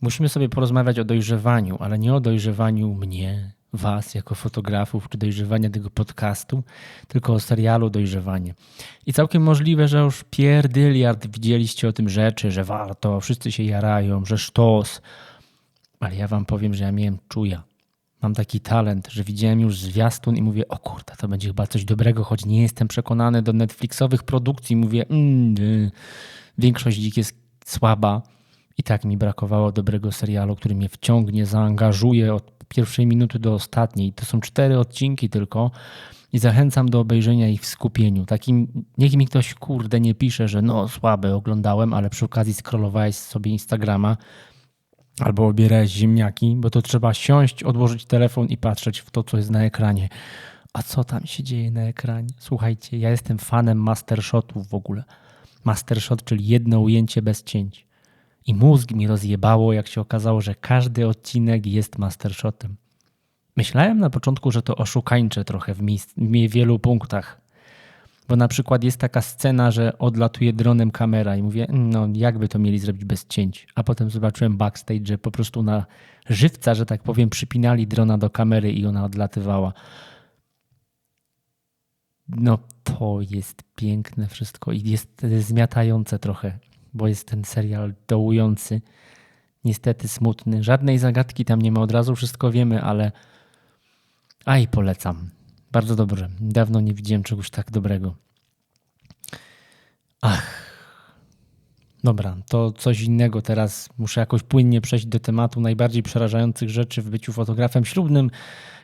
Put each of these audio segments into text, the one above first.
Musimy sobie porozmawiać o dojrzewaniu, ale nie o dojrzewaniu mnie, was jako fotografów, czy dojrzewania tego podcastu, tylko o serialu Dojrzewanie. I całkiem możliwe, że już pierdyliard widzieliście o tym rzeczy, że warto, wszyscy się jarają, że sztos. Ale ja wam powiem, że ja miałem czuja. Mam taki talent, że widziałem już zwiastun i mówię, o kurde, to będzie chyba coś dobrego, choć nie jestem przekonany do Netflixowych produkcji. Mówię, mm, y, większość ich jest słaba. I tak mi brakowało dobrego serialu, który mnie wciągnie, zaangażuje od pierwszej minuty do ostatniej. To są cztery odcinki tylko i zachęcam do obejrzenia ich w skupieniu. Takim, niech mi ktoś kurde nie pisze, że no słabe oglądałem, ale przy okazji scrollowałeś sobie Instagrama albo obierałeś ziemniaki, bo to trzeba siąść, odłożyć telefon i patrzeć w to, co jest na ekranie. A co tam się dzieje na ekranie? Słuchajcie, ja jestem fanem mastershotów w ogóle. Mastershot, czyli jedno ujęcie bez cięć. I mózg mi rozjebało, jak się okazało, że każdy odcinek jest mastershotem. Myślałem na początku, że to oszukańcze trochę w, w wielu punktach. Bo na przykład jest taka scena, że odlatuje dronem kamera i mówię, no jakby to mieli zrobić bez cięć. A potem zobaczyłem backstage, że po prostu na żywca, że tak powiem, przypinali drona do kamery i ona odlatywała. No to jest piękne wszystko i jest zmiatające trochę bo jest ten serial dołujący, niestety smutny. Żadnej zagadki tam nie ma, od razu wszystko wiemy, ale aj, polecam. Bardzo dobrze. Dawno nie widziałem czegoś tak dobrego. Ach. Dobra, to coś innego teraz. Muszę jakoś płynnie przejść do tematu najbardziej przerażających rzeczy w byciu fotografem ślubnym.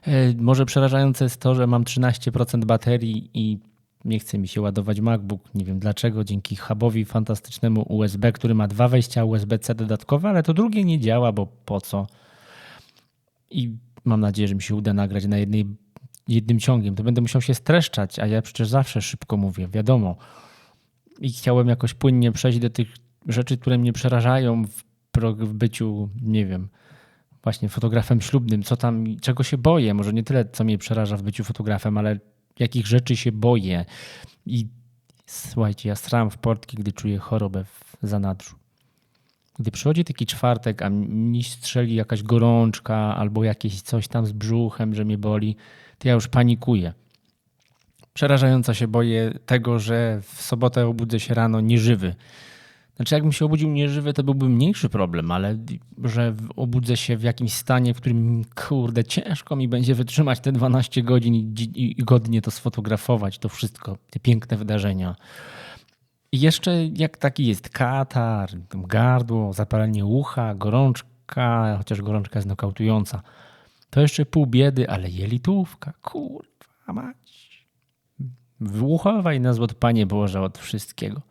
E, może przerażające jest to, że mam 13% baterii i nie chce mi się ładować MacBook. Nie wiem dlaczego, dzięki hubowi fantastycznemu USB, który ma dwa wejścia USB-C dodatkowe, ale to drugie nie działa, bo po co? I mam nadzieję, że mi się uda nagrać na jednej, jednym ciągiem. To będę musiał się streszczać, a ja przecież zawsze szybko mówię, wiadomo. I chciałem jakoś płynnie przejść do tych rzeczy, które mnie przerażają w, w byciu, nie wiem, właśnie fotografem ślubnym. Co tam, czego się boję? Może nie tyle, co mnie przeraża w byciu fotografem, ale jakich rzeczy się boję. I słuchajcie, ja stram w portki, gdy czuję chorobę w zanadrzu. Gdy przychodzi taki czwartek, a mi strzeli jakaś gorączka albo jakieś coś tam z brzuchem, że mnie boli, to ja już panikuję. Przerażająco się boję tego, że w sobotę obudzę się rano nieżywy. Znaczy, jakbym się obudził nieżywy, to byłby mniejszy problem, ale że obudzę się w jakimś stanie, w którym kurde, ciężko mi będzie wytrzymać te 12 godzin i, godnie to sfotografować, to wszystko, te piękne wydarzenia. I jeszcze jak taki jest katar, gardło, zapalenie ucha, gorączka, chociaż gorączka jest nokautująca, to jeszcze pół biedy, ale jelitówka, kurwa mać. Uchowaj nas od Panie Boże od wszystkiego.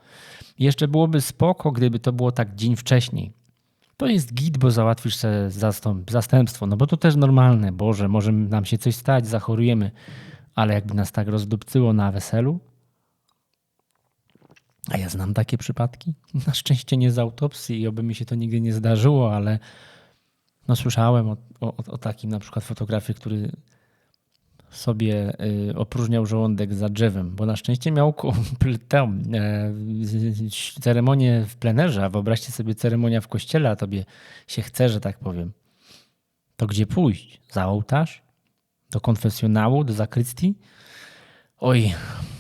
Jeszcze byłoby spoko, gdyby to było tak dzień wcześniej. To jest git, bo załatwisz sobie zastąp, zastępstwo, no bo to też normalne. Boże, może nam się coś stać, zachorujemy, ale jakby nas tak rozdupcyło na weselu, a ja znam takie przypadki. Na szczęście nie z autopsji i oby mi się to nigdy nie zdarzyło, ale no słyszałem o, o, o takim na przykład fotografii, który sobie y, opróżniał żołądek za drzewem, bo na szczęście miał tę e, ceremonię w plenerze, a wyobraźcie sobie ceremonia w kościele, a tobie się chce, że tak powiem. To gdzie pójść? Za ołtarz? Do konfesjonału? Do zakrystii? Oj,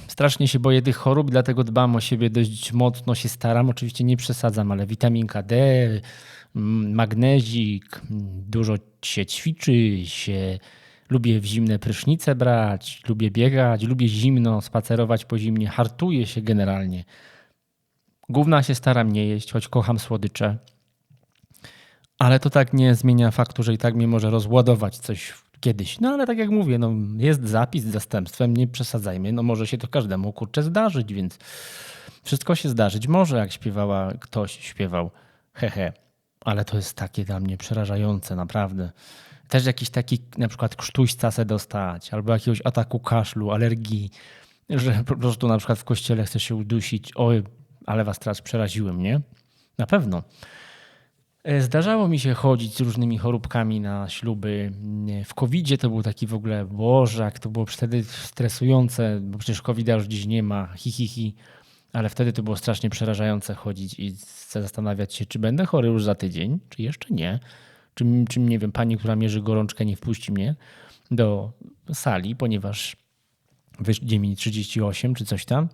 strasznie się boję tych chorób, dlatego dbam o siebie dość mocno, się staram. Oczywiście nie przesadzam, ale witaminka D, magnezik, dużo się ćwiczy, się Lubię w zimne prysznice brać, lubię biegać, lubię zimno, spacerować po zimnie, hartuję się generalnie. Główna się staram nie jeść, choć kocham słodycze. Ale to tak nie zmienia faktu, że i tak mnie może rozładować coś kiedyś. No ale tak jak mówię, no, jest zapis z zastępstwem, nie przesadzajmy. No może się to każdemu kurczę zdarzyć, więc wszystko się zdarzyć może, jak śpiewała ktoś, śpiewał hehe. Ale to jest takie dla mnie przerażające, naprawdę też jakiś taki na przykład krztuśca se dostać, albo jakiegoś ataku kaszlu, alergii, że po prostu na przykład w kościele chce się udusić. Oj, ale was teraz przeraziłem, nie? Na pewno. E, zdarzało mi się chodzić z różnymi choróbkami na śluby. W covid to był taki w ogóle, boże, jak to było wtedy stresujące, bo przecież covid już dziś nie ma, hi, hi, hi. ale wtedy to było strasznie przerażające chodzić i zastanawiać się, czy będę chory już za tydzień, czy jeszcze nie. Czy, czy nie wiem, pani, która mierzy gorączkę, nie wpuści mnie do sali, ponieważ wyjdzie mi 38 czy coś tam.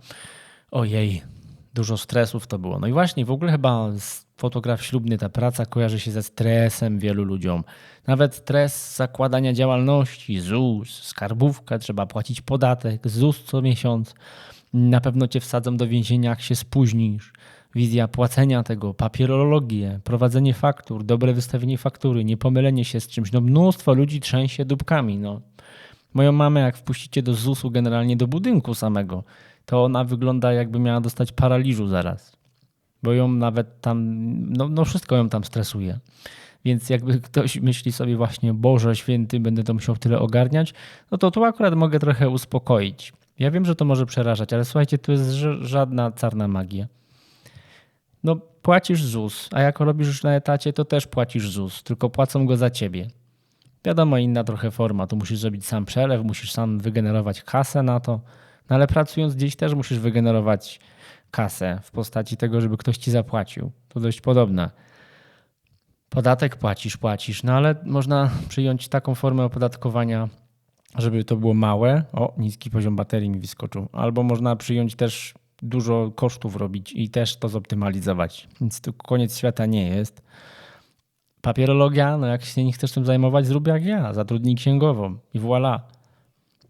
Ojej, dużo stresów to było. No i właśnie, w ogóle chyba fotograf ślubny, ta praca kojarzy się ze stresem wielu ludziom. Nawet stres zakładania działalności, ZUS, skarbówka, trzeba płacić podatek, ZUS co miesiąc. Na pewno cię wsadzą do więzienia, jak się spóźnisz. Wizja płacenia tego, papierologię, prowadzenie faktur, dobre wystawienie faktury, niepomylenie się z czymś. No mnóstwo ludzi trzęsie dupkami. No. Moją mamę, jak wpuścicie do ZUS-u, generalnie do budynku samego, to ona wygląda jakby miała dostać paraliżu zaraz. Bo ją nawet tam, no, no wszystko ją tam stresuje. Więc jakby ktoś myśli sobie właśnie, Boże święty, będę to musiał tyle ogarniać, no to tu akurat mogę trochę uspokoić. Ja wiem, że to może przerażać, ale słuchajcie, to jest żadna czarna magia. No płacisz ZUS, a jak robisz już na etacie, to też płacisz ZUS, tylko płacą go za ciebie. Wiadomo, inna trochę forma, tu musisz zrobić sam przelew, musisz sam wygenerować kasę na to, no ale pracując gdzieś też musisz wygenerować kasę w postaci tego, żeby ktoś ci zapłacił. To dość podobne. Podatek płacisz, płacisz, no ale można przyjąć taką formę opodatkowania, żeby to było małe. O, niski poziom baterii mi wyskoczył. Albo można przyjąć też dużo kosztów robić i też to zoptymalizować. Więc to koniec świata nie jest. Papierologia, no jak się nie chcesz tym zajmować, zrób jak ja, zatrudnij księgową i voilà.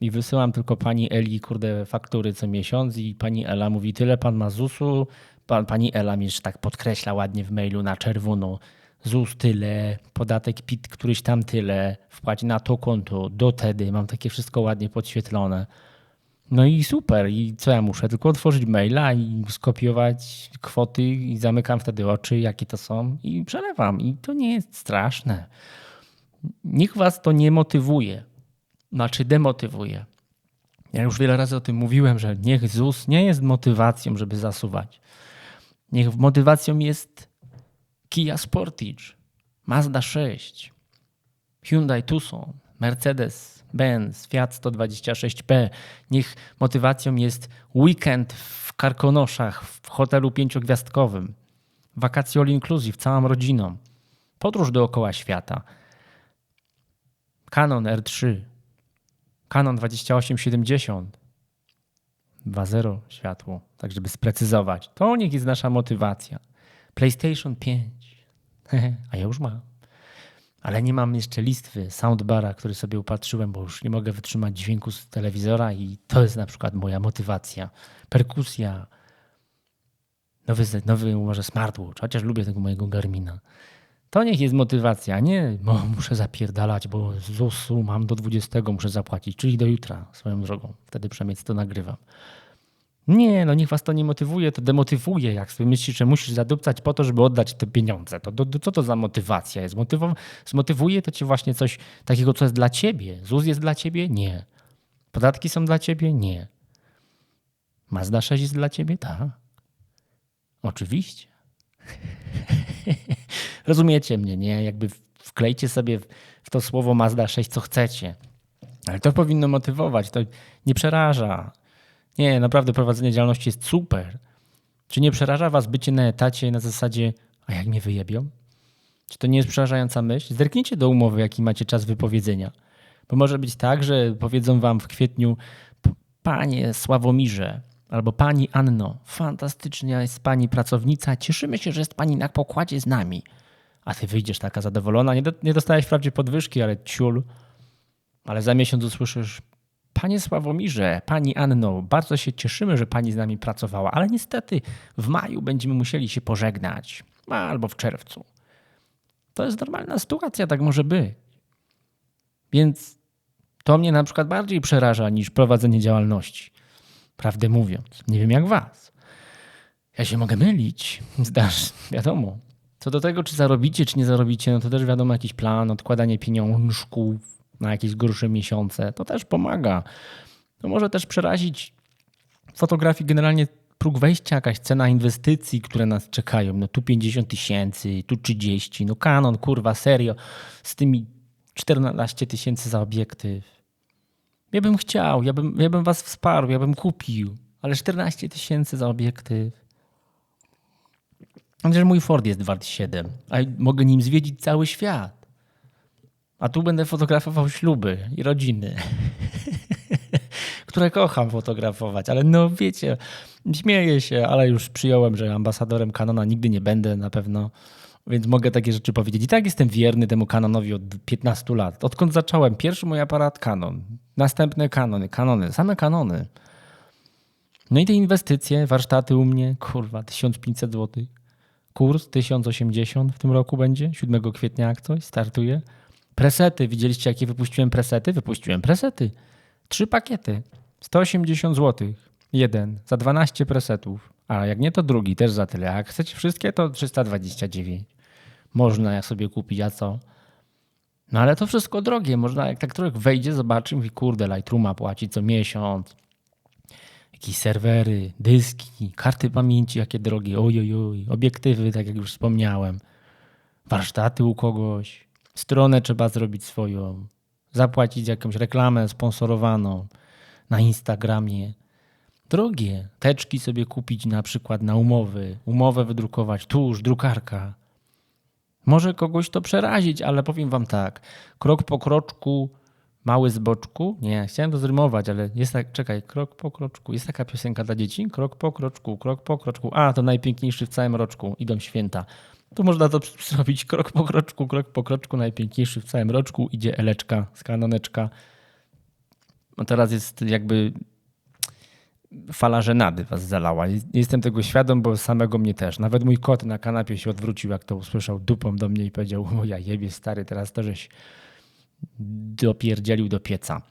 I wysyłam tylko pani Eli, kurde, faktury co miesiąc i pani Ela mówi, tyle pan ma ZUS-u, pan, pani Ela mi już tak podkreśla ładnie w mailu na czerwono, ZUS tyle, podatek PIT któryś tam tyle, wpłać na to konto, do tedy, mam takie wszystko ładnie podświetlone. No i super. I co ja muszę? Tylko otworzyć maila i skopiować kwoty i zamykam wtedy oczy, jakie to są i przelewam. I to nie jest straszne. Niech was to nie motywuje, znaczy demotywuje. Ja już wiele razy o tym mówiłem, że niech ZUS nie jest motywacją, żeby zasuwać. Niech motywacją jest Kia Sportage, Mazda 6, Hyundai Tucson, Mercedes Benz, Fiat 126P. Niech motywacją jest weekend w Karkonoszach, w hotelu pięciogwiazdkowym, wakacje all inclusive całą rodziną, podróż dookoła świata. Canon R3, Canon 2870, 2.0 światło, tak żeby sprecyzować. To niech jest nasza motywacja. PlayStation 5, a ja już mam. Ale nie mam jeszcze listwy soundbara, który sobie upatrzyłem, bo już nie mogę wytrzymać dźwięku z telewizora i to jest na przykład moja motywacja. Perkusja, nowy, nowy może smartwatch, chociaż lubię tego mojego Garmina. To niech jest motywacja, nie bo muszę zapierdalać, bo ZUS-u mam do 20, muszę zapłacić, czyli do jutra swoją drogą. Wtedy przynajmniej to nagrywam. Nie, no niech was to nie motywuje, to demotywuje. Jak sobie myślisz, że musisz zadupcać po to, żeby oddać te pieniądze, to, to, to co to za motywacja jest? Motyw- zmotywuje to cię właśnie coś takiego, co jest dla ciebie. ZUS jest dla ciebie? Nie. Podatki są dla ciebie? Nie. Mazda 6 jest dla ciebie? Tak. Oczywiście. Rozumiecie mnie, nie? Jakby wklejcie sobie w to słowo Mazda 6, co chcecie. Ale to powinno motywować, to nie przeraża. Nie, naprawdę prowadzenie działalności jest super. Czy nie przeraża was bycie na etacie na zasadzie, a jak mnie wyjebią? Czy to nie jest przerażająca myśl? Zerknijcie do umowy, jaki macie czas wypowiedzenia. Bo może być tak, że powiedzą wam w kwietniu, panie Sławomirze, albo pani Anno, fantastycznie jest pani pracownica, cieszymy się, że jest pani na pokładzie z nami. A ty wyjdziesz taka zadowolona, nie, do, nie dostałeś wprawdzie podwyżki, ale ciul. Ale za miesiąc usłyszysz, Panie Sławomirze, Pani Anno, bardzo się cieszymy, że Pani z nami pracowała, ale niestety w maju będziemy musieli się pożegnać, albo w czerwcu. To jest normalna sytuacja, tak może być. Więc to mnie na przykład bardziej przeraża niż prowadzenie działalności. Prawdę mówiąc, nie wiem jak Was. Ja się mogę mylić, zdasz, wiadomo. Co do tego, czy zarobicie, czy nie zarobicie, no to też wiadomo jakiś plan, odkładanie pieniążków, na jakieś gorsze miesiące, to też pomaga. To może też przerazić fotografii generalnie próg wejścia, jakaś cena inwestycji, które nas czekają. No tu 50 tysięcy, tu 30. No Canon, kurwa, serio, z tymi 14 tysięcy za obiektyw. Ja bym chciał, ja bym, ja bym was wsparł, ja bym kupił. ale 14 tysięcy za obiektyw. Chociaż mój Ford jest wart 7, a mogę nim zwiedzić cały świat. A tu będę fotografował śluby i rodziny, które kocham fotografować, ale no wiecie, śmieję się, ale już przyjąłem, że ambasadorem Canona nigdy nie będę na pewno, więc mogę takie rzeczy powiedzieć. I tak jestem wierny temu Canonowi od 15 lat. Odkąd zacząłem, pierwszy mój aparat Canon, następne Canony, Canony, same Canony. No i te inwestycje, warsztaty u mnie, kurwa, 1500 zł. Kurs 1080 w tym roku będzie, 7 kwietnia jak coś, startuje. Presety, widzieliście jakie wypuściłem presety? Wypuściłem presety. Trzy pakiety, 180 zł. Jeden, za 12 presetów. A jak nie, to drugi, też za tyle. A jak chcecie wszystkie, to 329. Można jak sobie kupić, a co? No ale to wszystko drogie. Można, jak tak człowiek wejdzie, zobaczy, mówi, kurde, Lightrooma płaci co miesiąc jakieś serwery, dyski, karty pamięci, jakie drogie, ojojoj, obiektywy, tak jak już wspomniałem, warsztaty u kogoś, stronę trzeba zrobić swoją, zapłacić jakąś reklamę sponsorowaną na Instagramie. Drogie. Teczki sobie kupić na przykład na umowy, umowę wydrukować, tuż, drukarka. Może kogoś to przerazić, ale powiem wam tak, krok po kroczku Mały z boczku? Nie, chciałem to zrymować, ale jest tak, czekaj, krok po kroczku. Jest taka piosenka dla dzieci? Krok po kroczku, krok po kroczku. A, to najpiękniejszy w całym roczku. Idą święta. Tu można to zrobić krok po kroczku, krok po kroczku. Najpiękniejszy w całym roczku. Idzie Eleczka z kanoneczka. No teraz jest jakby fala żenady was zalała. Jestem tego świadom, bo samego mnie też. Nawet mój kot na kanapie się odwrócił, jak to usłyszał dupą do mnie i powiedział, o ja jebie stary, teraz to żeś dopierdzielił do pieca.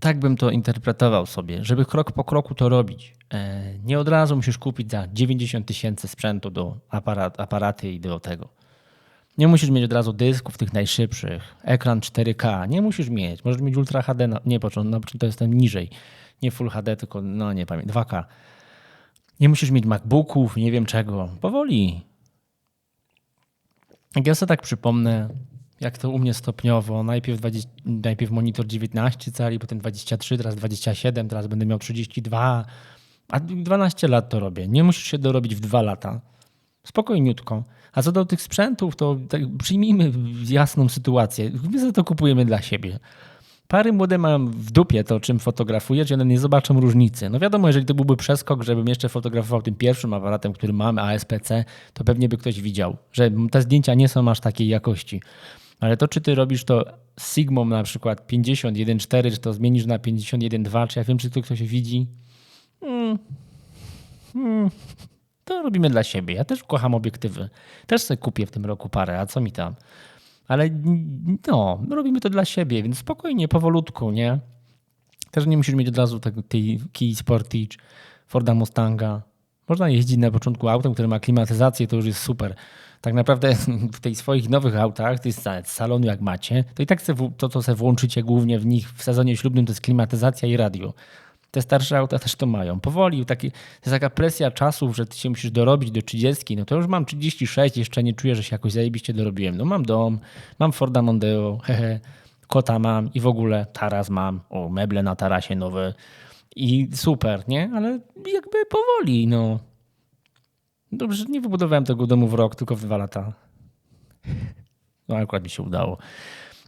Tak bym to interpretował sobie, żeby krok po kroku to robić. E, nie od razu musisz kupić za 90 tysięcy sprzętu do aparat, aparaty i do tego. Nie musisz mieć od razu dysków tych najszybszych, ekran 4K, nie musisz mieć. Możesz mieć Ultra HD, na, nie, na to jestem niżej. Nie Full HD, tylko, no nie pamiętam, 2K. Nie musisz mieć MacBooków, nie wiem czego. Powoli. Jak ja sobie tak przypomnę, jak to u mnie stopniowo, najpierw, 20, najpierw monitor 19 cali, potem 23, teraz 27, teraz będę miał 32, a 12 lat to robię. Nie musisz się dorobić w dwa lata. Spokojniutko. A co do tych sprzętów, to tak przyjmijmy jasną sytuację. My za to kupujemy dla siebie. Pary młode mam w dupie to, czym fotografuję, że one nie zobaczą różnicy. No wiadomo, jeżeli to byłby przeskok, żebym jeszcze fotografował tym pierwszym aparatem, który mamy, ASPC, to pewnie by ktoś widział, że te zdjęcia nie są aż takiej jakości. Ale to, czy ty robisz to z Sigmą na przykład 51.4, czy to zmienisz na 51.2, czy ja wiem, czy to ktoś widzi. Hmm. to robimy dla siebie. Ja też kocham obiektywy. Też sobie kupię w tym roku parę, a co mi tam? Ale no, robimy to dla siebie, więc spokojnie, powolutku, nie? Też nie musisz mieć od razu tej, tej Key Sportage, Forda Mustanga. Można jeździć na początku autem, które ma klimatyzację, to już jest super tak naprawdę w tych swoich nowych autach, to jest salonu jak macie, to i tak to, co sobie włączycie głównie w nich w sezonie ślubnym, to jest klimatyzacja i radio. Te starsze auta też to mają. Powoli, taki, jest taka presja czasów, że ty się musisz dorobić do 30. No to już mam 36, jeszcze nie czuję, że się jakoś zajebiście dorobiłem. No mam dom, mam Forda Mondeo, hehe, kota mam i w ogóle taras mam, o, meble na tarasie nowe i super, nie? Ale jakby powoli, no. Dobrze, nie wybudowałem tego domu w rok, tylko w dwa lata. No akurat mi się udało.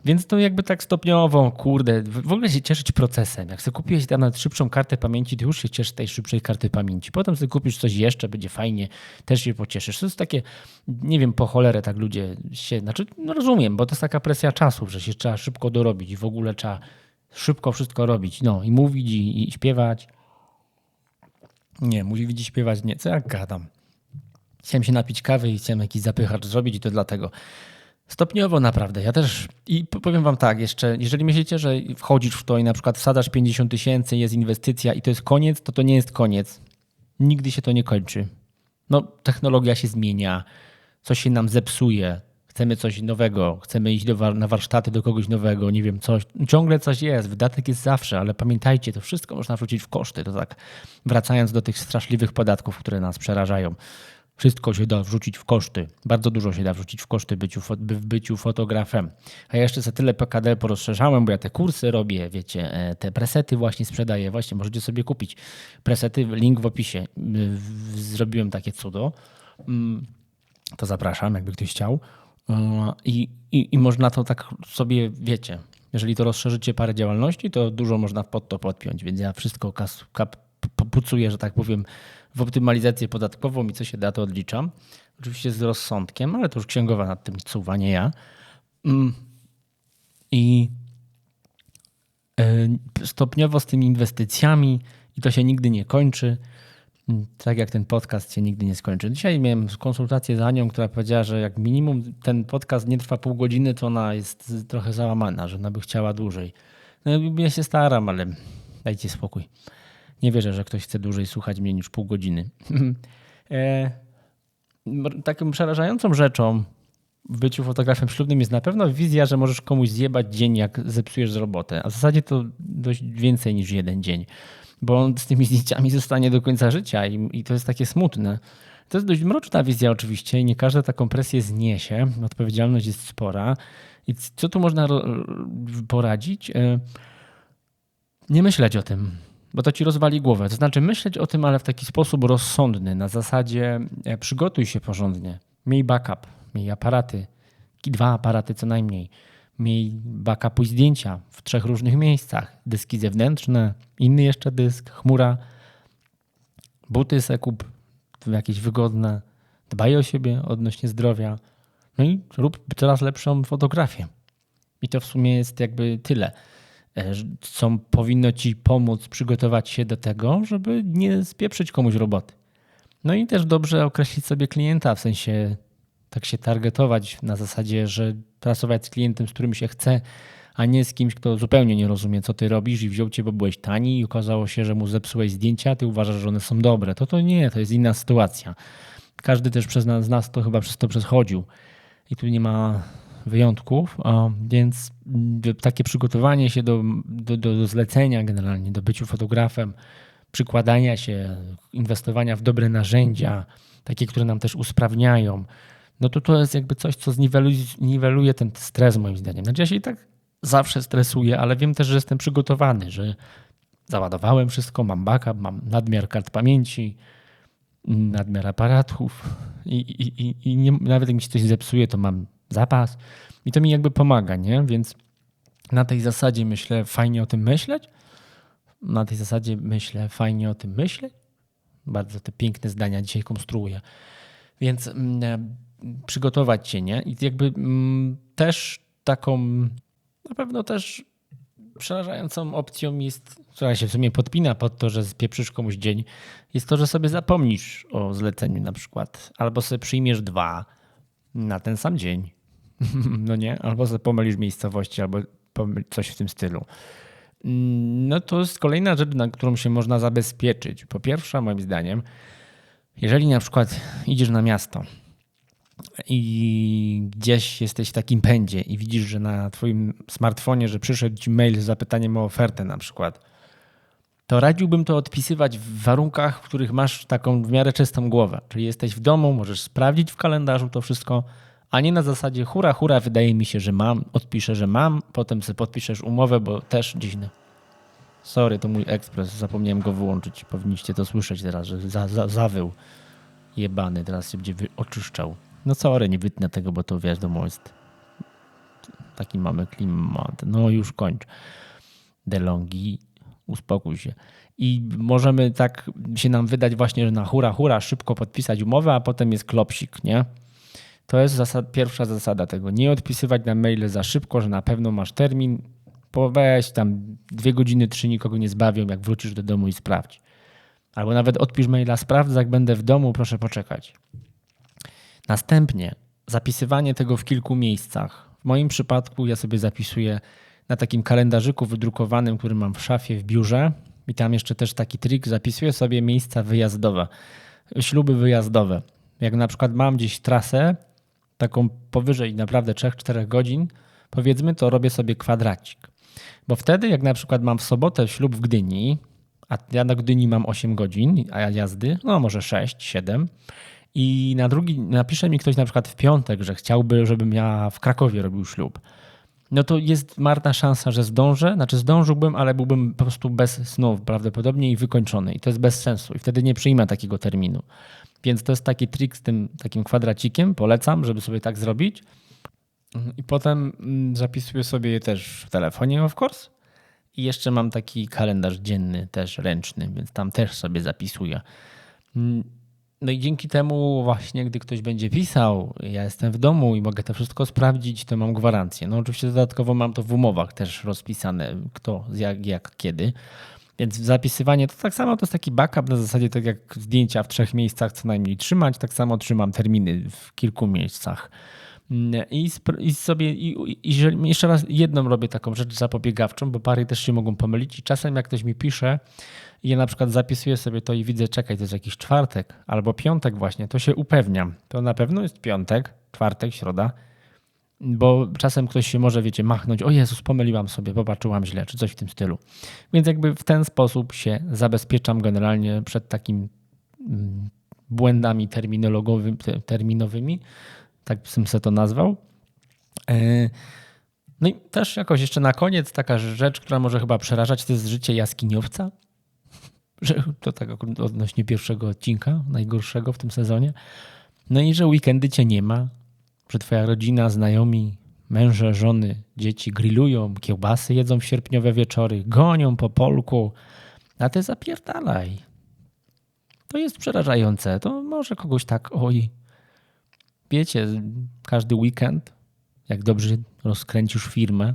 Więc to jakby tak stopniowo, kurde, w ogóle się cieszyć procesem. Jak sobie kupiłeś nawet szybszą kartę pamięci, to już się cieszysz tej szybszej karty pamięci. Potem sobie kupisz coś jeszcze, będzie fajnie, też się pocieszysz. To jest takie, nie wiem, po cholerę tak ludzie się, znaczy no rozumiem, bo to jest taka presja czasu, że się trzeba szybko dorobić i w ogóle trzeba szybko wszystko robić. No i mówić i, i śpiewać. Nie, mówić i śpiewać nie, co gadam. Chciałem się napić kawy i chciałem jakiś zapychacz zrobić i to dlatego. Stopniowo naprawdę. Ja też i powiem wam tak, jeszcze, jeżeli myślicie, że wchodzisz w to i na przykład wsadzasz 50 tysięcy, jest inwestycja i to jest koniec, to to nie jest koniec. Nigdy się to nie kończy. No, technologia się zmienia, coś się nam zepsuje, chcemy coś nowego, chcemy iść do, na warsztaty do kogoś nowego, nie wiem, coś. Ciągle coś jest, wydatek jest zawsze, ale pamiętajcie, to wszystko można wrzucić w koszty. To tak, wracając do tych straszliwych podatków, które nas przerażają Wszystko się da wrzucić w koszty. Bardzo dużo się da wrzucić w koszty byciu, w byciu fotografem. A ja jeszcze za tyle PKD porozszerzałem, bo ja te kursy robię, wiecie, e, te presety właśnie sprzedaję. Właśnie możecie sobie kupić presety, link w opisie. Zrobiłem takie cudo. Mm, to zapraszam, jakby ktoś chciał. E, I, i, I można to tak sobie, wiecie, jeżeli to rozszerzycie parę działalności, to dużo można pod to podpiąć, więc ja wszystko kas, kap, pucuję, że tak powiem, w optymalizację podatkową i co się da, to odliczam. Oczywiście z rozsądkiem, ale to już księgowa nad tym czuwa, nie ja. Mm. I e, stopniowo z tymi inwestycjami i to się nigdy nie kończy. Mm, tak jak ten podcast się nigdy nie skończy. Dzisiaj miałem konsultację z Anią, która powiedziała, że jak minimum ten podcast nie trwa pół godziny, to ona jest trochę załamana, że ona by chciała dłużej. No, ja się staram, ale dajcie spokój. Nie wierzę, że ktoś chce dłużej słuchać mnie niż pół godziny. e, taką przerażającą rzeczą w byciu fotografem ślubnym jest na pewno wizja, że możesz komuś zjebać dzień, jak zepsujesz robotę. A w zasadzie to dość więcej niż jeden dzień, bo on z tymi zdjęciami zostanie do końca życia i, i to jest takie smutne. To jest dość mroczna wizja oczywiście i nie każda taką presję zniesie. Odpowiedzialność jest spora. I co tu można poradzić? E, nie myśleć o tym bo to ci rozwali głowę. To znaczy myśleć o tym, ale w taki sposób rozsądny, na zasadzie e, przygotuj się porządnie, miej backup, miej aparaty, dwa aparaty co najmniej, miej backupuj zdjęcia w trzech różnych miejscach, dyski zewnętrzne, inny jeszcze dysk, chmura, buty se jakieś wygodne, dbaj o siebie odnośnie zdrowia, no i rób coraz lepszą fotografię. I to w sumie jest jakby tyle. E, co powinno ci pomóc przygotować się do tego, żeby nie spieprzyć komuś roboty. No i też dobrze określić sobie klienta, w sensie tak się targetować na zasadzie, że pracować z klientem, z którym się chce, a nie z kimś, kto zupełnie nie rozumie, co ty robisz i wziął cię, bo byłeś tani i okazało się, że mu zepsułeś zdjęcia, ty uważasz, że one są dobre. To to nie, to jest inna sytuacja. Każdy też przez nas, z nas to chyba przez to przechodził. I tu nie ma wyjątków, więc takie przygotowanie się do, do, do zlecenia generalnie, do byciu fotografem, przykładania się, inwestowania w dobre narzędzia, takie, które nam też usprawniają, no to to jest jakby coś, co zniweluje, zniweluje ten stres moim zdaniem. Znaczy ja się i tak zawsze stresuję, ale wiem też, że jestem przygotowany, że załadowałem wszystko, mam backup, mam nadmiar kart pamięci, nadmiar aparatów i, i, i, i nie, nawet jak mi się coś zepsuje, to mam zapas. I to mi jakby pomaga, nie? Więc na tej zasadzie myślę, fajnie o tym myśleć. Na tej zasadzie myślę, fajnie o tym myśleć. Bardzo te piękne zdania dzisiaj konstruuję. Więc mm, e, przygotować się, nie? I jakby mm, też taką, na pewno też przerażającą opcją jest, która się w sumie podpina pod to, że spieprzysz komuś dzień, jest to, że sobie zapomnisz o zleceniu na przykład, albo sobie przyjmiesz dwa na ten sam dzień no nie? Albo pomylisz miejscowości, albo coś w tym stylu. No to jest kolejna rzecz, na którą się można zabezpieczyć. Po pierwsze, moim zdaniem, jeżeli na przykład idziesz na miasto i gdzieś jesteś w takim pędzie i widzisz, że na twoim smartfonie, że przyszedł ci mail z zapytaniem o ofertę na przykład, to radziłbym to odpisywać w warunkach, w których masz taką w miarę czystą głowę. Czyli jesteś w domu, możesz sprawdzić w kalendarzu to wszystko, a nie na zasadzie hura, hura, wydaje mi się, że mam, odpiszę, że mam, potem sobie podpiszesz umowę, bo też dziwne. Sorry, to mój ekspres, zapomniałem go wyłączyć. Powinniście to słyszeć teraz, że za, za, zawył jebany, teraz się będzie oczyszczał. No sorry, nie wytnę tego, bo to wiadomo jest taki mamy klimat. No już kończ. DeLonghi, uspokój się. I możemy tak się nam wydać właśnie, że na hura, hura szybko podpisać umowę, a potem jest klopsik, nie? To jest zasad, pierwsza zasada tego. Nie odpisywać na maile za szybko, że na pewno masz termin. Weź tam dwie godziny, trzy nikogo nie zbawią, jak wrócisz do domu i sprawdź. Albo nawet odpisz maila, sprawdź, jak będę w domu, proszę poczekać. Następnie zapisywanie tego w kilku miejscach. W moim przypadku ja sobie zapisuję na takim kalendarzyku wydrukowanym, który mam w szafie w biurze. I tam jeszcze też taki trik, zapisuję sobie miejsca wyjazdowe, śluby wyjazdowe. Jak na przykład mam gdzieś trasę, taką powyżej naprawdę 3-4 godzin, powiedzmy, to robię sobie kwadracik. Bo wtedy, jak na przykład mam w sobotę ślub w Gdyni, a ja na Gdyni mam 8 godzin a jazdy, no może 6, 7, i na drugi, napisze mi ktoś na przykład w piątek, że chciałby, żebym ja w Krakowie robił ślub, no to jest marna szansa, że zdążę. Znaczy zdążyłbym, ale byłbym po prostu bez snów prawdopodobnie i wykończony. I to jest bez sensu. I wtedy nie przyjmę takiego terminu. Więc to jest taki trik z tym takim kwadracikiem. Polecam, żeby sobie tak zrobić. I potem mm, zapisuję sobie je też w telefonie, of course. I jeszcze mam taki kalendarz dzienny, też ręczny, więc tam też sobie zapisuję. No i dzięki temu właśnie, gdy ktoś będzie pisał, ja jestem w domu i mogę to wszystko sprawdzić, to mam gwarancję. No oczywiście dodatkowo mam to w umowach też rozpisane, kto, jak, jak kiedy. Więc zapisywanie to tak samo to jest taki backup na zasadzie tak jak zdjęcia w trzech miejscach co najmniej trzymać, tak samo trzymam terminy w kilku miejscach. I, i sobie, i, i, jeszcze raz jedną robię taką rzecz zapobiegawczą, bo pary też się mogą pomylić i czasem jak ktoś mi pisze ja na przykład zapisuję sobie to i widzę, czekaj, to jest jakiś czwartek albo piątek właśnie, to się upewniam. To na pewno jest piątek, czwartek, środa, bo czasem ktoś się może, wiecie, machnąć, o Jezus, pomyliłam sobie, popatrzyłam źle, czy coś w tym stylu. Więc jakby w ten sposób się zabezpieczam generalnie przed takimi mm, błędami terminowymi, tak bym sobie to nazwał. E, no i też jakoś jeszcze na koniec taka rzecz, która może chyba przerażać, to jest życie jaskiniowca. To tak odnośnie pierwszego odcinka, najgorszego w tym sezonie. No i że weekendy cię nie ma, że twoja rodzina, znajomi, męże, żony, dzieci grillują, kiełbasy jedzą w sierpniowe wieczory, gonią po polku, a ty zapierdalaj. To jest przerażające. To może kogoś tak, oj, wiecie, każdy weekend, jak dobrze rozkręcisz firmę,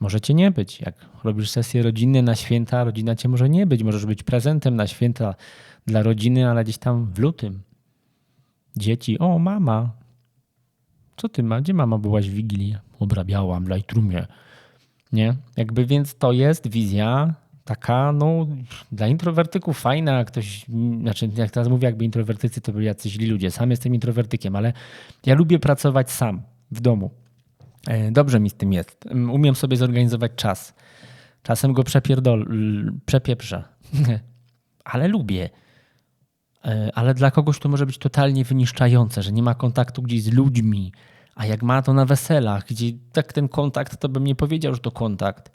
możecie nie być. Jak robisz sesję rodzinne na święta, rodzina cię może nie być. Możesz być prezentem na święta dla rodziny, ale gdzieś tam w lutym. Dzieci, o mama, co ty ma? Gdzie mama byłaś w Wigilii? Obrabiałam w Lightroomie. Nie? Jakby więc to jest wizja taka, no, dla introwertyków fajna, ktoś, znaczy jak teraz mówię, jakby introwertycy to byli jacyś źli ludzie. Sam jestem introwertykiem, ale ja lubię pracować sam, w domu. E, dobrze mi z tym jest. Umiem sobie zorganizować czas. Czasem go przepierdol, przepieprzę, ale lubię. E, ale dla kogoś to może być totalnie wyniszczające, że nie ma kontaktu gdzieś z ludźmi, a jak ma to na weselach, gdzie tak ten kontakt, to bym nie powiedział, że to kontakt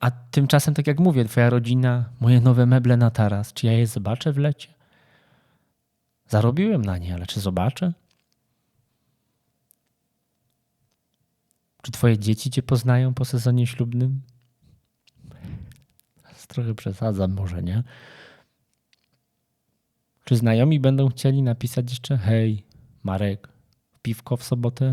a tymczasem, tak jak mówię, twoja rodzina, moje nowe meble na taras, czy ja je zobaczę w lecie? Zarobiłem na nie, ale czy zobaczę? Czy twoje dzieci cię poznają po sezonie ślubnym? Trochę przesadzam, może nie. Czy znajomi będą chcieli napisać jeszcze: Hej, Marek, piwko w sobotę?